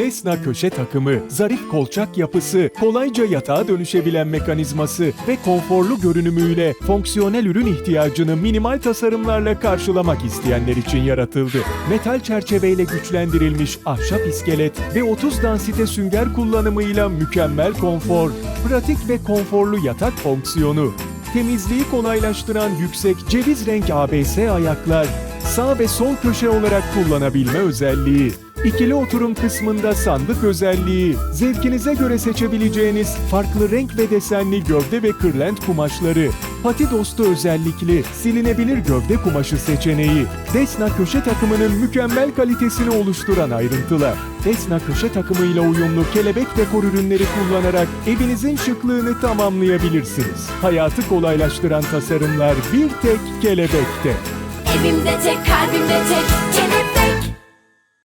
Desna köşe takımı, zarif kolçak yapısı, kolayca yatağa dönüşebilen mekanizması ve konforlu görünümüyle fonksiyonel ürün ihtiyacını minimal tasarımlarla karşılamak isteyenler için yaratıldı. Metal çerçeveyle güçlendirilmiş ahşap iskelet ve 30 dansite sünger kullanımıyla mükemmel konfor, pratik ve konforlu yatak fonksiyonu, temizliği kolaylaştıran yüksek ceviz renk ABS ayaklar, sağ ve sol köşe olarak kullanabilme özelliği, ikili oturum kısmında sandık özelliği, zevkinize göre seçebileceğiniz farklı renk ve desenli gövde ve kırlent kumaşları, pati dostu özellikli silinebilir gövde kumaşı seçeneği, Desna köşe takımının mükemmel kalitesini oluşturan ayrıntılar. Desna köşe takımıyla uyumlu kelebek dekor ürünleri kullanarak evinizin şıklığını tamamlayabilirsiniz. Hayatı kolaylaştıran tasarımlar bir tek kelebekte. Evimde tek kalbimde tek kelebek